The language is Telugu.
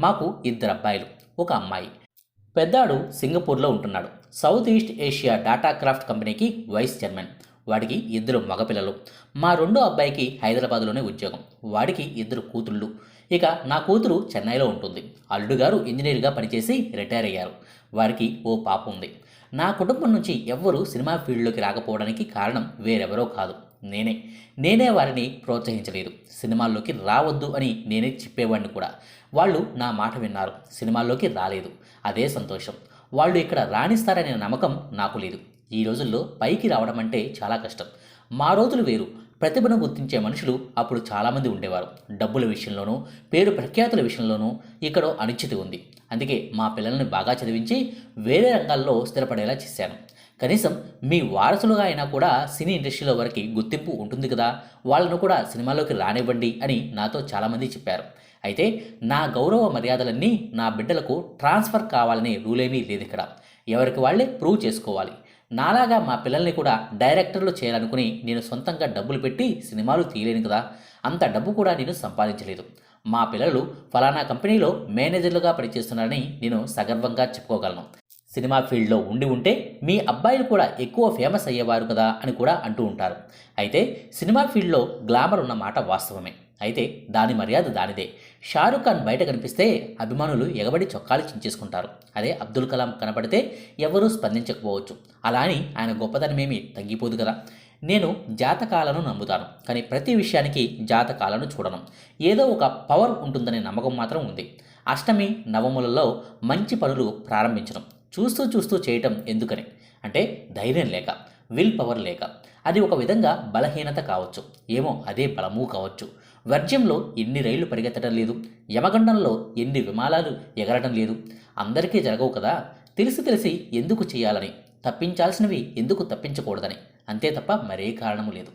మాకు ఇద్దరు అబ్బాయిలు ఒక అమ్మాయి. పెద్దాడు సింగపూర్లో ఉంటున్నాడు. South east Asia data craft కంపెనీకి వైస్ చైర్మన్. వాడికి ఇద్దరు మగపిల్లలు. మా రెండో అబ్బాయికి హైదరాబాద్లోనే ఉద్యోగం. వాడికి ఇద్దరు కూతుళ్ళు. ఇక నా కూతురు చెన్నైలో ఉంటుంది. అల్లుడు గారు ఇంజనీర్గా పనిచేసి రిటైర్ అయ్యారు. వారికి ఓ పాప ఉంది. నా కుటుంబం నుంచి ఎవ్వరూ సినిమా ఫీల్డ్లోకి రాకపోవడానికి కారణం వేరెవరో కాదు. నేనే. నేనే వారిని ప్రోత్సహించలేదు. సినిమాల్లోకి రావద్దు అని నేనే చెప్పేవాడిని కూడా. వాళ్ళు నా మాట విన్నారు. సినిమాల్లోకి రాలేదు. అదే సంతోషం. వాళ్ళు ఇక్కడ రాణిస్తారనే నమ్మకం నాకు లేదు. ఈ రోజుల్లో పైకి రావడం అంటే చాలా కష్టం. మా రోజులు వేరు. ప్రతిభను గుర్తించే మనుషులు అప్పుడు చాలామంది ఉండేవారు. డబ్బుల విషయంలోనూ పేరు ప్రఖ్యాతుల విషయంలోనూ ఇక్కడ అనిశ్చితి ఉంది. అందుకే మా పిల్లల్ని బాగా చదివించి వేరే రంగాల్లో స్థిరపడేలా చేశాను. కనీసం మీ వారసులుగా అయినా కూడా సినీ ఇండస్ట్రీలో వరకు గుర్తింపు ఉంటుంది కదా. వాళ్ళను కూడా సినిమాలోకి రానివ్వండి అని నాతో చాలామంది చెప్పారు. అయితే నా గౌరవ మర్యాదలన్నీ నా బిడ్డలకు ట్రాన్స్ఫర్ కావాలనే రూలేమీ లేదు ఇక్కడ. ఎవరికి వాళ్ళే ప్రూవ్ చేసుకోవాలి. నాలాగా మా పిల్లల్ని కూడా డైరెక్టర్లు చేయాలనుకుని నేను సొంతంగా డబ్బులు పెట్టి సినిమాలు తీయలేను కదా. అంత డబ్బు కూడా నేను సంపాదించలేదు. మా పిల్లలు ఫలానా కంపెనీలో మేనేజర్లుగా పనిచేస్తున్నారని నేను సగర్వంగా చెప్పుకోగలను. సినిమా ఫీల్డ్లో ఉండి ఉంటే మీ అబ్బాయిలు కూడా ఎక్కువ ఫేమస్ అయ్యేవారు కదా అని కూడా అంటూ ఉంటారు. అయితే సినిమా ఫీల్డ్లో గ్లామర్ ఉన్న మాట వాస్తవమే. అయితే దాని మర్యాద దానిదే. షారుఖ్ ఖాన్ బయట కనిపిస్తే అభిమానులు ఎగబడి చొక్కాలు చించేసుకుంటారు. అదే అబ్దుల్ కలాం కనపడితే ఎవరూ స్పందించకపోవచ్చు. అలా అని ఆయన గొప్పతనమేమి తగ్గిపోదు కదా. నేను జాతకాలను నమ్ముతాను. కానీ ప్రతి విషయానికి జాతకాలను చూడను. ఏదో ఒక పవర్ ఉంటుందనే నమ్మకం మాత్రం ఉంది. అష్టమి నవములలో మంచి పనులు ప్రారంభించడం చూస్తూ చూస్తూ చేయటం ఎందుకని? అంటే ధైర్యం లేక విల్ పవర్ లేక. అది ఒక విధంగా బలహీనత కావచ్చు. ఏమో అదే బలము కావచ్చు. వర్జ్యంలో ఎన్ని రైళ్ళు పరిగెత్తడం లేదు. యమగండంలో ఎన్ని విమానాలు ఎగరడం లేదు. అందరికీ జరగవు కదా. తెలిసి తెలిసి ఎందుకు చేయాలని? తప్పించాల్సినవి ఎందుకు తప్పించకూడదని? అంతే తప్ప మరే కారణము లేదు.